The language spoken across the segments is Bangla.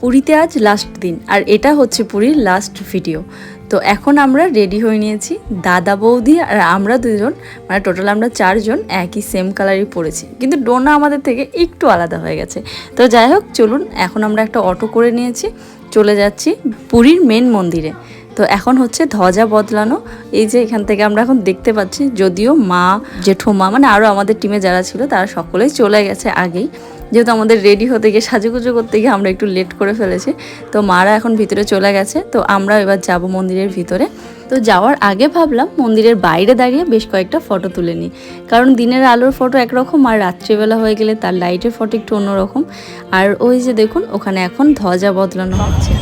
পুরীতে আজ লাস্ট দিন, আর এটা হচ্ছে পুরীর লাস্ট ভিডিও তো এখন আমরা রেডি হয়ে নিয়েছি দাদা বৌদি আর আমরা দুজন মানে টোটাল আমরা চারজন একই সেম কালারই পরেছি কিন্তু ডোনা আমাদের থেকে একটু আলাদা হয়ে গেছে। তো যাই হোক, চলুন, এখন আমরা একটা অটো করে নিয়েছি, চলে যাচ্ছি পুরীর মেন মন্দিরে। তো এখন হচ্ছে ধ্বজা বদলানো। এই যে এখান থেকে আমরা এখন দেখতে পাচ্ছি, যদিও মা, জেঠুমা মানে আরও আমাদের টিমে যারা ছিল, তারা সকলেই চলে গেছে আগেই। যেহেতু আমাদের রেডি হতে গিয়ে, সাজুগুজু করতে গিয়ে আমরা একটু লেট করে ফেলেছি, তো মারা এখন ভিতরে চলে গেছে, তো আমরা এবার যাব মন্দিরের ভিতরে। তো যাওয়ার আগে ভাবলাম মন্দিরের বাইরে দাঁড়িয়ে বেশ কয়েকটা ফটো তুলে নিই, কারণ দিনের আলোর ফটো একরকম আর রাত্রিবেলা হয়ে গেলে তার লাইটের ফটো একটু অন্যরকম। আর ওই যে দেখুন, ওখানে এখন ধ্বজা বদলানো হচ্ছে।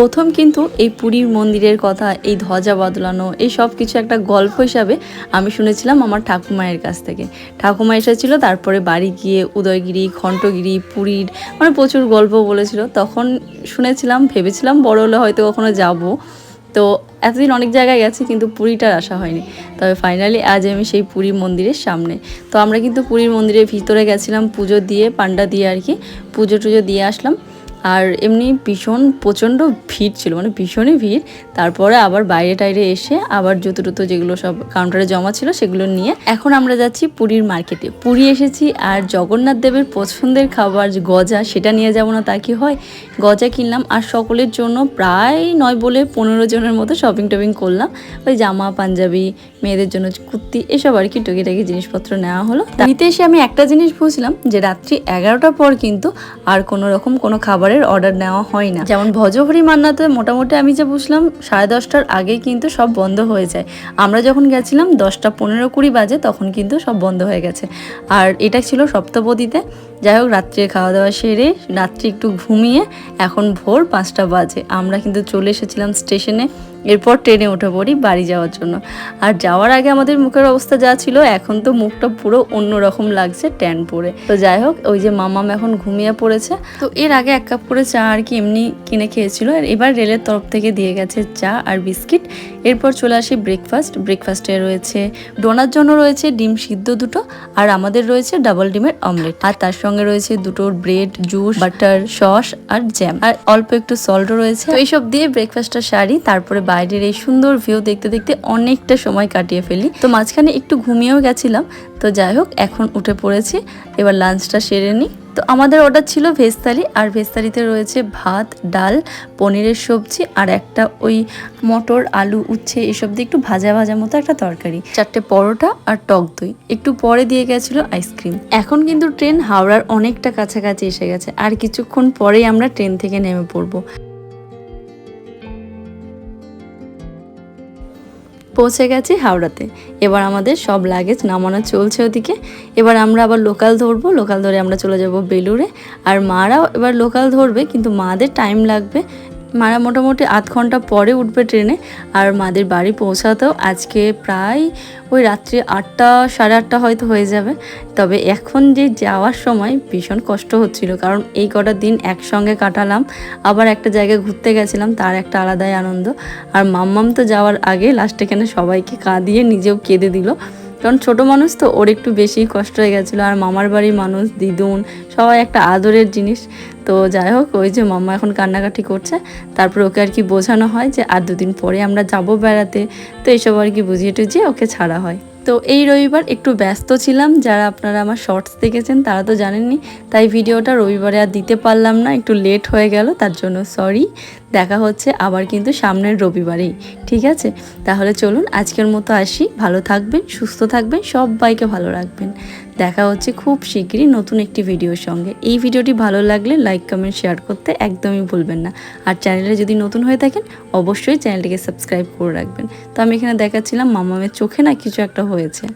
প্রথম কিন্তু এই পুরীর মন্দিরের কথা, এই ধ্বজা বদলানো, এই সব কিছু একটা গল্প হিসাবে আমি শুনেছিলাম আমার ঠাকুমায়ের কাছ থেকে। ঠাকুমা এসেছিল, তারপরে বাড়ি গিয়ে উদয়গিরি, ঘণ্টগিরি, পুরীর মানে প্রচুর গল্প বলেছিল। তখন শুনেছিলাম, ভেবেছিলাম বড় হলে হয়তো কখনো যাব। তো এতদিন অনেক জায়গায় গেছি, কিন্তু পুরীটার আসা হয়নি। তবে ফাইনালি আজ আমি সেই পুরী মন্দিরের সামনে। তো আমরা কিন্তু পুরীর মন্দিরের ভিতরে গেছিলাম পুজো দিয়ে, পান্ডা দিয়ে আর কি, পুজো টুজো দিয়ে আসলাম। আর এমনি ভীষণ প্রচণ্ড ভিড় ছিল মানে ভীষণই ভিড়। তারপরে আবার বাইরে টাইরে এসে আবার জুতো টুতো যেগুলো সব কাউন্টারে জমা ছিল সেগুলো নিয়ে এখন আমরা যাচ্ছি পুরীর মার্কেটে পুরী এসেছি আর জগন্নাথ দেবের পছন্দের খাবার গজা, সেটা নিয়ে যাব না, তা কি হয়? গজা কিনলাম আর সকলের জন্য প্রায় নয় বলে পনেরো জনের মতো শপিং টপিং করলাম। ওই জামা, পাঞ্জাবি, মেয়েদের জন্য কুর্তি, এসব আর কি টুকিটাকি জিনিসপত্র নেওয়া হলো। তাইতে এসে আমি একটা জিনিস বুঝলাম যে রাত্রি এগারোটার পর কিন্তু আর কোনো রকম কোনো খাবারের অর্ডার নেওয়া হয় না। যেমন ভজহরি মান্নাতে মোটামুটি আমি যা বুঝলাম, সাড়ে দশটার আগেই কিন্তু সব বন্ধ হয়ে যায়। আমরা যখন গেছিলাম, দশটা পনেরো কুড়ি বাজে, তখন কিন্তু সব বন্ধ হয়ে গেছে। আর এটা ছিল সপ্তপদীতে। যাই হোক রাত্রে খাওয়া দাওয়া সেরে, রাত্রি একটু ঘুমিয়ে, এখন ভোর পাঁচটা বাজে। আমরা কিন্তু চলে এসেছিলাম স্টেশনে এরপর ট্রেনে উঠে পড়ি বাড়ি যাওয়ার জন্য। আর যাওয়ার আগে আমাদের মুখের অবস্থা যা ছিল, এখন তো মুখটা পুরো অন্যরকম লাগছে ট্যান পরে। তো যাই হোক, ওই যে মামাম এখন ঘুমিয়ে পড়েছে। তো এর আগে এক কাপ করে চা আর কি এমনি কিনে খেয়েছিল। এবার রেলের তরফ থেকে দিয়ে গেছে চা আর বিস্কিট। এরপর চলে আসি ব্রেকফাস্ট ব্রেকফাস্টে রয়েছে ডোনার জন্য রয়েছে, ডিম সিদ্ধ দুটো। আর আমাদের রয়েছে ডাবল ডিমের অমলেট আর তার সঙ্গে রয়েছে দুটো ব্রেড জুস বাটার সস আর জ্যাম আর অল্প একটু সল্টও রয়েছে। এইসব দিয়ে ব্রেকফাস্টটা সারি, তারপরে বাইরের এই সুন্দর ভিউ দেখতে দেখতে অনেকটা সময় কাটিয়ে ফেলি। তো মাঝখানে একটু ঘুমিয়েও গেছিলাম। তো যাই হোক, এখন উঠে পড়েছি। এবার লাঞ্চটা সেরে নিই। তো আমাদের অর্ডার ছিল ভেজ আর ভেজ থালিতে রয়েছে ভাত, ডাল, পনিরের সবজি, আর একটা ওই মটর, আলু, উচ্ছে, এসব দিয়ে একটু ভাজা ভাজা মতো একটা তরকারি। চারটে পরোটা আর টক দই। একটু পরে দিয়ে গেছিল আইসক্রিম এখন কিন্তু ট্রেন হাওড়ার অনেকটা কাছাকাছি এসে গেছে। আর কিছুক্ষণ পরেই আমরা ট্রেন থেকে নেমে পড়ব। পৌঁছে গেছি হাওড়াতে। এবার আমাদের সব লাগেজ নামানো চলছে ওদিকে। এবার আমরা আবার লোকাল ধরবো। লোকাল ধরে আমরা চলে যাব বেলুরে আর মারাও এবার লোকাল ধরবে, কিন্তু মাদের টাইম লাগবে। মারা মোটামুটি আধ ঘণ্টা পরে উঠবে ট্রেনে আর মাদের বাড়ি পৌঁছাতেও আজকে প্রায় ওই রাত্রি আটটা, সাড়ে আটটা হয়তো হয়ে যাবে। তবে এখন যে যাওয়ার সময় ভীষণ কষ্ট হচ্ছিল, কারণ এই কটা দিন একসঙ্গে কাটালাম, আবার একটা জায়গায় ঘুরতে গেছিলাম, তার একটা আলাদাই আনন্দ। আর মাম্মাম তো যাওয়ার আগে লাস্টে এখানে সবাইকে কাঁদিয়ে নিজেও কেঁদে দিল। কারণ ছোট মানুষ তো ওর একটু বেশি কষ্ট হয়ে গেছিল। আর মামার বাড়ির মানুষ, দিদুন, সবাই একটা আদরের জিনিস। তো যাই হোক, ওই যে মামা এখন কান্নাকাটি করছে। তারপর ওকে আর কি বোঝানো হয় যে আর দুদিন পরে আমরা যাব বেড়াতে। তো এইসব আর কি বুঝিয়ে টুঝিয়ে ওকে ছাড়া হয়। তো এই রবিবার একটু ব্যস্ত ছিলাম। যারা আপনারা আমার শর্টস দেখেছেন, তারা তো জানেননি। তাই ভিডিওটা রবিবারে আর দিতে পারলাম না। একটু লেট হয়ে গেল, তার জন্য সরি দেখা হচ্ছে আবার কিন্তু সামনের রবিবারেই, ঠিক আছে? তাহলে চলুন আজকের মতো আসি। ভালো থাকবেন, সুস্থ থাকবেন, সবাইকে ভালো রাখবেন। দেখা হচ্ছে খুব শীঘ্রই নতুন একটি ভিডিওর সঙ্গে। এই ভিডিওটি ভালো লাগলে লাইক, কমেন্ট, শেয়ার করতে একদমই ভুলবেন না। আর চ্যানেলে যদি নতুন হয়ে থাকেন, অবশ্যই চ্যানেলটিকে সাবস্ক্রাইব করে রাখবেন। তো আমি এখানে দেখাচ্ছিলাম মামামের চোখে না কিছু একটা হয়েছে।